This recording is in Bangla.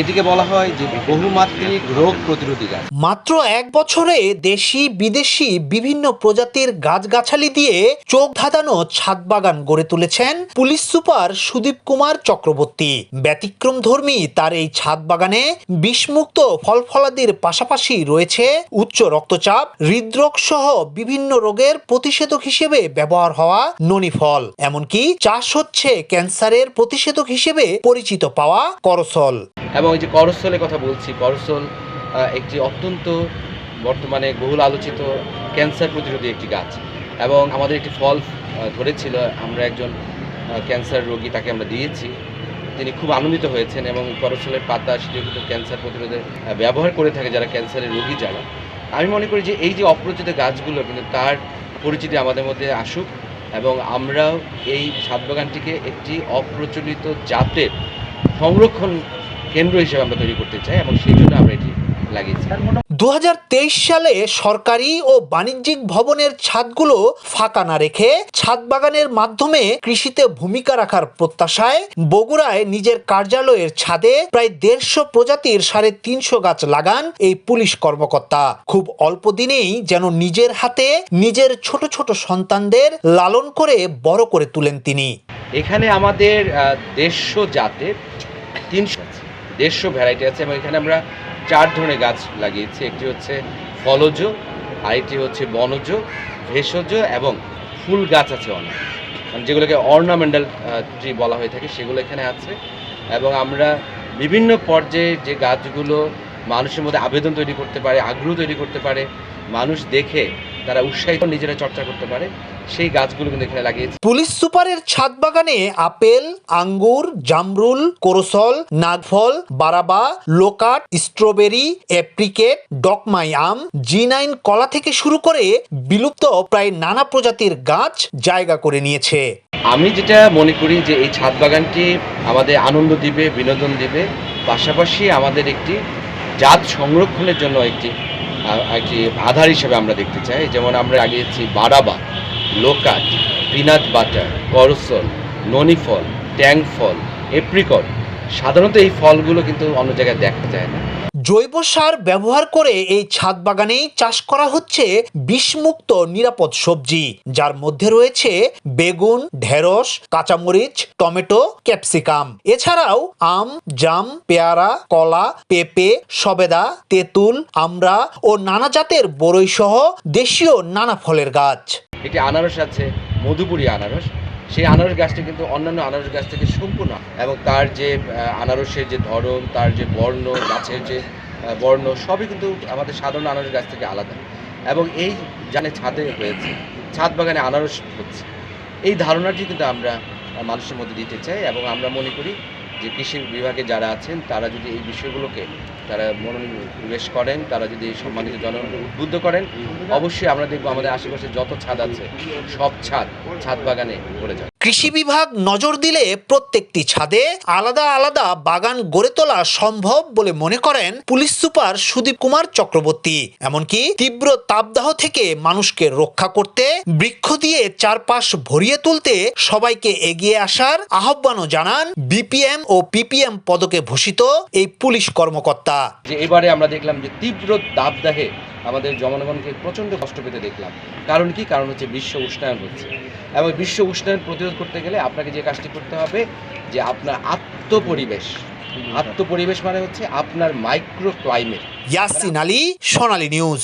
এটিকে বলা হয় যে বহুমাত্রিক রোগ প্রতিরোধী গাছ। মাত্র এক বছরে দেশি বিদেশি বিভিন্ন প্রজাতির গাছগাছালি দিয়ে চোখ ধাঁধানো ছাদ বাগান গড়ে তুলেছেন পুলিশ সুপার সুদীপ কুমার চক্রবর্তী। ব্যতিক্রম ধর্মী তার এই ছাদ বাগানে বিষমুক্ত ফল ফলাদির পাশাপাশি রয়েছে উচ্চ রক্তচাপ হৃদরোগ সহ বিভিন্ন রোগের প্রতিষেধক হিসেবে ব্যবহার হওয়া ননি ফল এমনকি চাষ হচ্ছে ক্যান্সারের প্রতিষেধক হিসেবে পরিচিত পাওয়া করসল। এবং এই যে করসলের কথা বলছি করসল একটি অত্যন্ত বর্তমানে বহুল আলোচিত ক্যান্সার প্রতিরোধী একটি গাছ। এবং আমাদের একটি ফল ধরেছিল, আমরা একজন ক্যান্সার রোগী তাকে আমরা দিয়েছি। তিনি খুব আনন্দিত হয়েছেন এবং করসলের পাতা সেটি কিন্তু ক্যান্সার প্রতিরোধে ব্যবহার করে থাকে যারা ক্যান্সারের রোগী যারা। আমি মনে করি যে এই যে অপরিচিত গাছগুলো কিন্তু তার পরিচিতি আমাদের মধ্যে আসুক এবং আমরাও এই ছাদ বাগানটিকে একটি অপ্রচলিত জাতের সংরক্ষণ কেন্দ্র হিসেবে আমরা তৈরি করতে চাই এবং সেই জন্য আমরা এটি লাগিয়েছি। দু সালে সরকারি ও বাণিজ্যিক ভবনের ছাদগুলো ফাঁকা না রেখে ছাদ বাগানের মাধ্যমে কৃষিতে ভূমিকা রাখার প্রত্যাশায় বগুড়ায় নিজের কার্যালয়ের ছাদে প্রায় দেড়শো প্রজাতির সাড়ে তিনশো গাছ লাগান এই পুলিশ কর্মকর্তা। খুব অল্প দিনেই যেন নিজের হাতে নিজের ছোট ছোট সন্তানদের লালন করে বড় করে তুলেন তিনি। এখানে আমাদের দেড়শো জাতের তিনশো দেড়শো ভ্যারাইটি আছে এবং এখানে আমরা চার ধরনের গাছ লাগিয়েছি। একটি হচ্ছে ফলজ, আরেকটি হচ্ছে বনজ, ভেষজ এবং ফুল গাছ আছে অনেক। মানে যেগুলোকে অর্নামেন্টাল ট্রি বলা হয়ে থাকে, সেগুলো এখানে আছে। এবং আমরা বিভিন্ন পর্যায়ে যে গাছগুলো মানুষের মধ্যে আবেদন তৈরি করতে পারে, আগ্রহ তৈরি করতে পারে, মানুষ দেখে তারা উৎসাহিত নিজেরা চর্চা করতে পারে সেই গাছগুলো কিন্তু এখানে লাগিয়েছি। পুলিশ সুপারের ছাদ বাগানে আপেল আঙ্গুর জামরুল কোরসল নাগফল বারাবা লোকাট স্ট্রবেরি অ্যাপ্রিকেট ডকমাই আম জি নাইন কলা থেকে শুরু করে বিলুপ্ত প্রায় নানা প্রজাতির গাছ জায়গা করে নিয়েছে। আমি যেটা মনে করি যে এই ছাদ বাগানটি আমাদের আনন্দ দিবে বিনোদন দিবে পাশাপাশি আমাদের একটি জাত সংরক্ষণের জন্য একটি একটি আধার হিসেবে আমরা দেখতে চাই। যেমন আমরা লাগিয়েছি বারাবা, লোকাট, পিনাট বাটার, করসল, ননিফল ট্যাং ফল এপ্রিকট সাধারণত এই ফলগুলো কিন্তু অন্য জায়গায় দেখা যায় না। জৈব সার ব্যবহার করে এই ছাদ বাগানেই চাষ করা হচ্ছে বিষমুক্ত নিরাপদ সবজি যার মধ্যে রয়েছে বেগুন ঢেঁড়স কাঁচামরিচ টমেটো ক্যাপসিকাম। এছাড়াও আম জাম পেয়ারা কলা পেঁপে সবেদা তেঁতুল আমড়া ও নানা জাতের বরই সহ দেশীয় নানা ফলের গাছ। একটি আনারস আছে মধুপুরি আনারস। সেই আনারস গাছটি কিন্তু অন্যান্য আনারস গাছ থেকে সম্পূর্ণ এবং তার যে আনারসের যে ধরন, তার যে বর্ণ, গাছের যে বর্ণ, সবই কিন্তু আমাদের সাধারণ আনারস গাছ থেকে আলাদা। এবং এই জানে ছাদে হয়েছে, ছাদ বাগানে আনারস হচ্ছে। এই ধারণাটি কিন্তু আমরা মানুষের মধ্যে দিতে চাই এবং আমরা মনে করি যে কৃষি বিভাগে যারা আছেন, তারা যদি এই বিষয়গুলোকে তারা মনোনিবেশ করেন, তারা যদি সম্মানিত জনগণকে উদ্বুদ্ধ করেন, অবশ্যই আমরা দেখব আমাদের আশেপাশে যত ছাদ আছে, সব ছাদ ছাদ বাগানে ভরে যাবে। কৃষি বিভাগ নজর দিলে প্রত্যেকটি ছাদে আলাদা আলাদা বাগান গড়ে তোলা সম্ভব বলে মনে করেন পুলিশ সুপার সুদীপ কুমার চক্রবর্তী। এমনকি তীব্র তাপদাহ থেকে মানুষকে রক্ষা করতে, বৃক্ষ দিয়ে চারপাশ ভরিয়ে তুলতে সবাইকে এগিয়ে আসার আহ্বানও জানান বিপিএম ও পিপিএম পদকে ভূষিত এই পুলিশ কর্মকর্তা। এবারে আমরা দেখলাম যে তীব্র দাবদাহে আমাদের জনগণকে প্রচণ্ড কষ্ট পেতে দেখলাম। কারণ কি? কারণ হচ্ছে বিশ্ব উষ্ণায়ন হচ্ছে। এবং বিশ্ব উষ্ণায়ন প্রতিরোধ করতে গেলে আপনাকে যে কাজটি করতে হবে যে আপনার আত্মপরিবেশ। আত্মপরিবেশ মানে হচ্ছে আপনার micro climate Yasin Ali Sonali news